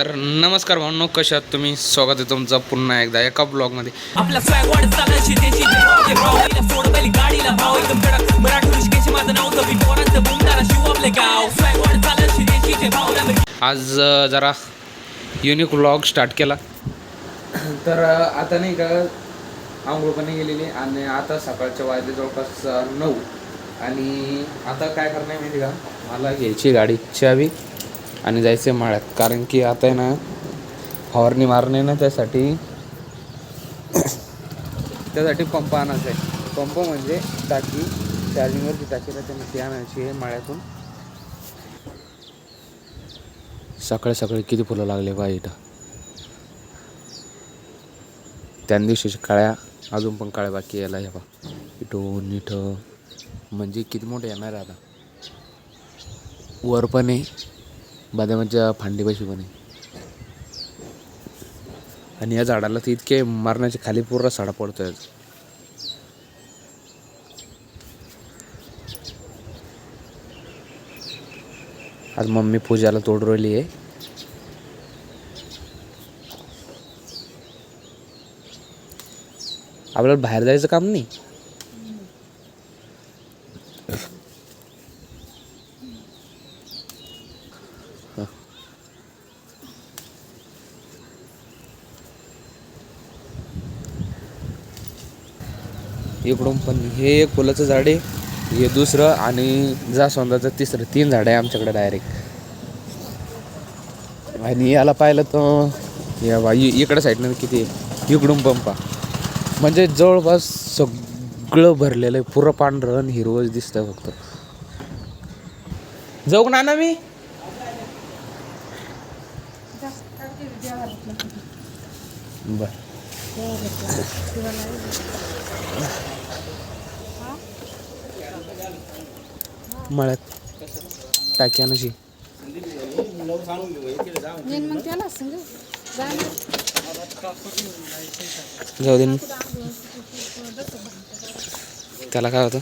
तर नमस्कार भावनो कशा आहात तुम्ही? स्वागत आहे तुमचं पुन्हा एकदा एका ब्लॉगमध्ये आज जरा युनिक व्लॉग स्टार्ट केला. तर आता नाही का आंघोळ पण गेलेली आणि आता सकाळच्या वाजले जवळपास नऊ. आणि आता काय करणार आहे माहिती का? मला घ्यायची गाडी चावी. आणि जायचं माळ्यात. कारण की आता आहे ना फवारणी मारणे ना त्यासाठी त्यासाठी पंप आणायचा आहे. पंप म्हणजे टाकी चार्जिंगवरची टाकी राहते ती आणायची आहे माळ्यातून. सकाळी सकाळी किती फुलं लागले बा इथं? त्या दिवशीच्या काळ्या अजून पण काळ्या बाकी यायला ह्या बा. इथून इथं. म्हणजे किती मोठे येणार आता? वर पण आहे. बदामाच्या फांडीपाशी पण आहे. आणि या झाडाला तर इतके मारण्याच्या खाली पूर्ण साडा पडतोय आज. मम्मी पूजाला तोड राहिली आहे. आपल्याला बाहेर जायचं काम नाही? इकडून पण हे एक फुलाचं झाड आहे हे दुसरं आणि जास्वंदाचं तिसरं. तीन झाड आहे आमच्याकडे डायरेक्ट आणि याला पाहिलं तर या बा इकडं साईडनं किती इकडून पंपा म्हणजे जवळपास सगळं भरलेलं आहे. पुरं पांढरं आणि हिरवंच दिसतं फक्त. जाऊ ना ना मी? बर. मळ्यात टाकी जाणार जाऊ दे. त्याला काय होतं?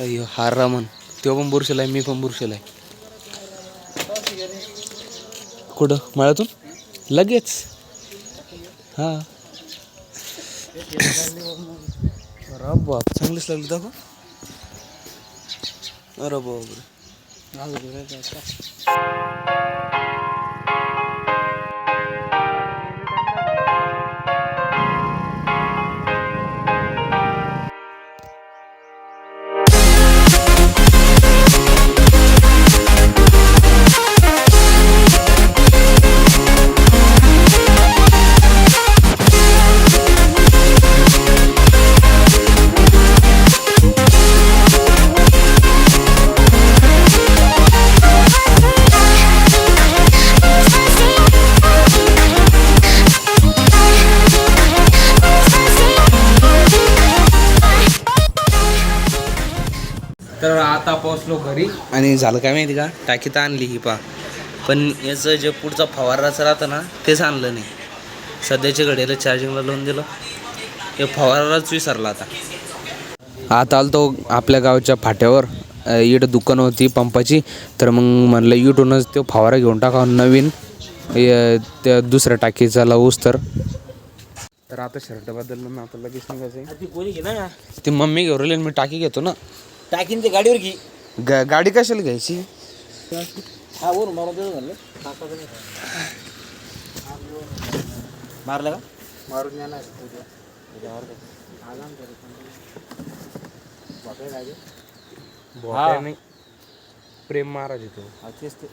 अय्यो हार रामन. तो पण बुरशेला आहे मी पण बुरशेला आहे. कुठं? मळ्यातून? लगेच हा अरे बाप चांगलीच लागली दाखव अरे बापरे पोहोचलो घरी. आणि झालं काय माहिती का? टाकी तर आणली ही पा. पण याचं जे पुढचा फवाराचं राहतं ना तेच आणलं नाही. सध्याच्या घडीला चार्जिंगला लावून दिलं. हे फवाराच विसरला आता. आता आलो तो आपल्या गावच्या फाट्यावर. इकडं दुकान होती पंपाची. तर मग म्हणलं इटूनच तो फवारा घेऊन टाका नवीन. त्या दुसऱ्या टाकीचा लावूस तर. तर आता शर्ट बदललं ना आता लगेच निघायचं ती कोणी घे ना ती मम्मी घेऊन मी टाकी घेतो ना. टाकीन ते गाडीवर घे. गा गाडी कशाला घ्यायची? हा वरून मला देऊ म्हणलं मारलं का? मारून येणार भोपळा नाही. प्रेम महाराज येतो तेच ते.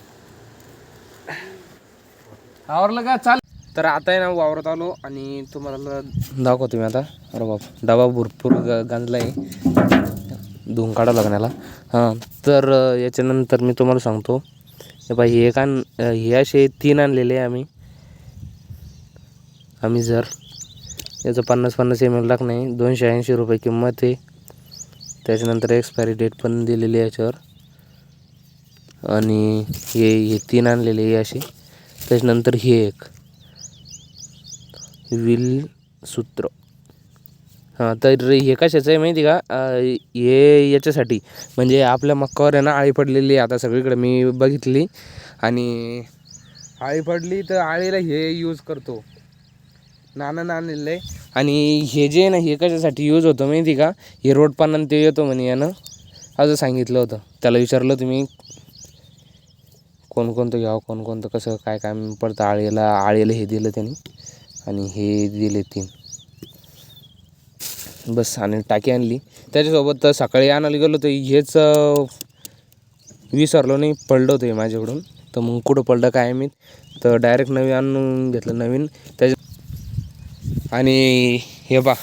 आवरलं का? चाल. तर आता आहे ना वावरत आलो आणि तुम्हाला दाखवतो मी आता. अरे बाप डबा भरपूर ग गांजला आहे धुवून काढा लागण्याला. हां तर याच्यानंतर मी तुम्हाला सांगतो हे बाई हे एक आण हे असे तीन आणलेले आहे आम्ही. आम्ही जर याचं पन्नास पन्नास एम एल टाकणे दोनशे ऐंशी रुपये किंमत आहे. त्याच्यानंतर एक्सपायरी डेट पण दिलेली आहे याच्यावर. आणि हे हे तीन आणलेले आहे असे. त्याच्यानंतर हे एक. विल सूत्र. हां तर हे कशाचं आहे माहिती का? हे याच्यासाठी. म्हणजे आपल्या मक्कावर आहे ना आळी पडलेली आहे आता सगळीकडे. मी बघितली. आणि आळी पडली तर आळीला हे यूज करतो. नाना आणलेलं आहे. आणि हे जे आहे ना हे कशासाठी यूज होतं माहिती का? हे रोड पाण्यानं ते येतो म्हणे यानं. असं सांगितलं होतं. त्याला विचारलं तुम्ही कोणकोणतं घ्यावं कोणकोणतं कसं काय काय पडतं आळीला आळीला हे दिलं त्यांनी. आणि हे दिले तीन. बस आणि टाकी आणली. त्याच्यासोबत सकाळी आणायला गेलो तर हेच विसरलो नाही पडलं होतं हे माझ्याकडून. तर मग कुठं पडलं काय मी तर डायरेक्ट नवीन आणून घेतलं नवीन. त्याच्या आणि हे बा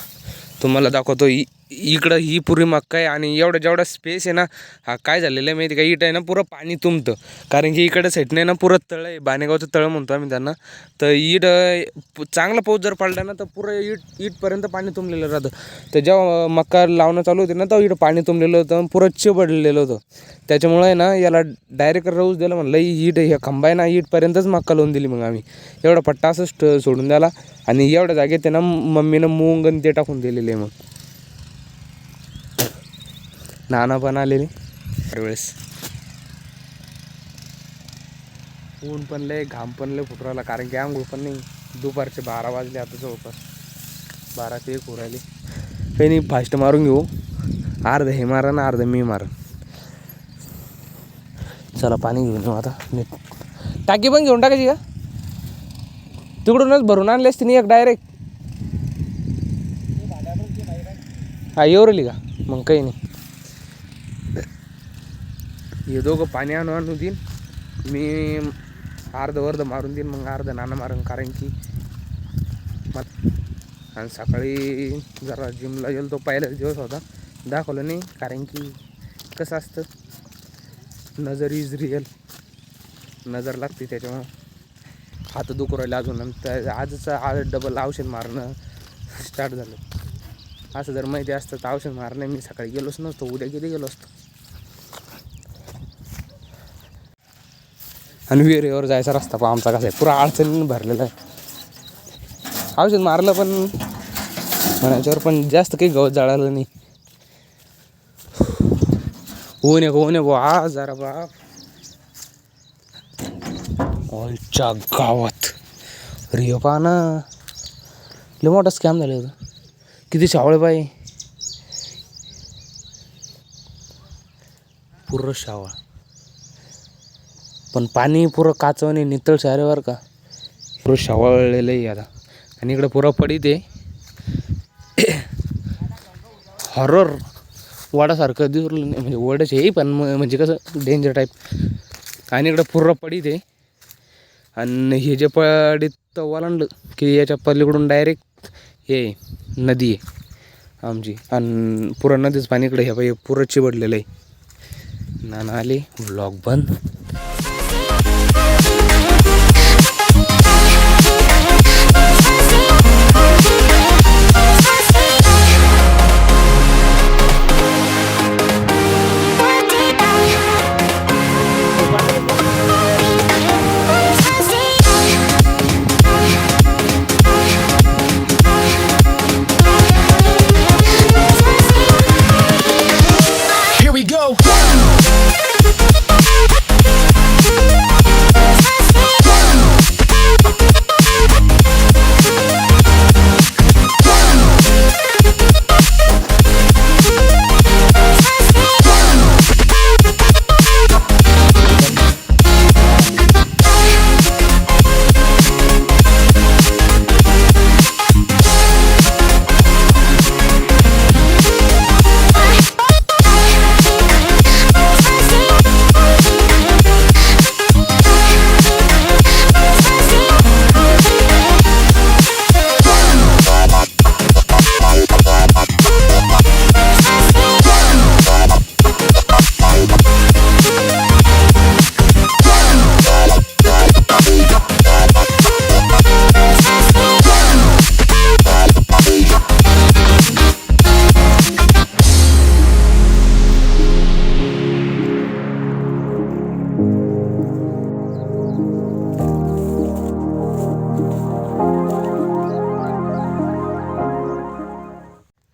तुम्हाला दाखवतो ही इकडं ही पुरी मक्का आहे आणि एवढा जेवढा स्पेस आहे ना हा काय झालेलं आहे माहिती का? इट आहे ना पुरं पाणी तुंबतं. कारण की इकडं साईडने आहे ना पुरं तळं आहे बाणेगावचं तळं म्हणतो आम्ही त्यांना. तर इट चांगला पाऊस जर पडला ना तर पुरं इट इटपर्यंत पाणी तुंबलेलं राहतं. तर जेव्हा मक्का लावणं चालू होते ना तेव्हा इथं पाणी तुंबलेलं होतं पुरं चिबडलेलं होतं. त्याच्यामुळे आहे ना याला डायरेक्ट रोज दिलं म्हणलं ही इट हे खंबा आहे ना इटपर्यंतच मक्का लावून दिली मग आम्ही. एवढा पट्टा असंच सोडून द्याला आणि एवढ्या जागेत आहे ना मम्मीनं मूंग आणि ते टाकून दिलेले आहे मग. नाना पण आलेले. वेळेस ऊन पण लय घाम पण लय फुटू कारण की आंघोळ पण नाही. दुपारचे बारा वाजले आता जवळपास. बारा ते एक होऊ काही नाही फास्ट मारून घेऊ. अर्ध हे मारा ना अर्ध मी मारन. चला पाणी घेऊन येऊ आता. नीट. टाकी पण घेऊन टाकायची का? तिकडूनच भरून आणले असते नाही एक डायरेक्ट हा येऊ राहिली का? मग काही नाही. हे दोघं पाणी आणू आणू देईन. मी अर्ध वर्ध मारून देईन मग अर्ध नाणं मारून कारण की मग आणि सकाळी जरा जिमला गेलो तो पहिलाच दिवस होता. दाखवलं नाही कारण की कसं असतं नजर इज रिअल नजर लागते त्याच्यामुळं. हात दुखू राहिले अजून आणि त्या आज डबल औषध मारणं स्टार्ट झालं. असं जर माहिती असतं तर औषध मारणं मी सकाळी गेलोच नसतो उद्या किती गेलो असतो? आणि विहिरीवर जायचा रस्ता पण आमचा कसा आहे. पुरा अडचणीनं भरलेला आहे. औषध मारलं पण म्हणायच्यावर पण जास्त काही गवत जाळालं नाही. ऊन आहे ऊन आहे वा जरा बाप. ऑलच्या गावात. रिओ पाना लय मोठा स्कॅम झालं होतं. किती शावळे बाई. पुरं शावळ. पण पाणी पुरं काचवणे नितळ शहरावर का? पुरं शवाळलेलं आहे आता. आणि इकडं पुरं पडीत आहे. हॉरर वाडासारखं दिसलं नाही. म्हणजे वडच आहे पण म्हणजे कसं डेंजर टाईप आणि इकडं पुरं पडीत आहे. आणि हे जे पडीत ओलांडलं की याच्या पलीकडून डायरेक्ट हे नदी आहे आमची. आणि पुरं नदीच पाणी इकडे हे पाहिजे पुरं चिबडलेलं आहे. ना आले ब्लॉक बंद.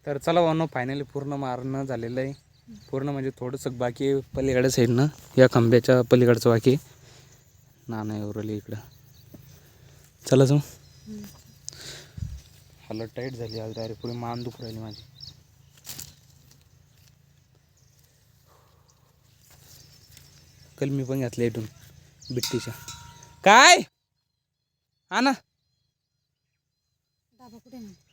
तर चला वानो फायनली पूर्ण मारणं झालेलं आहे. पूर्ण म्हणजे थोडंसं बाकी आहे पलीकडच्या साईडनं या खांब्याच्या पलीकडचं बाकी ना नाही उरली इकडं. चला जाऊ. हॅलो टाईट झाली आज डायरेक्ट पुढे मान दुख राहिली माझी. कल मी पण घातले इथून बिट्टीच्या. काय? हा ना. कुठे ना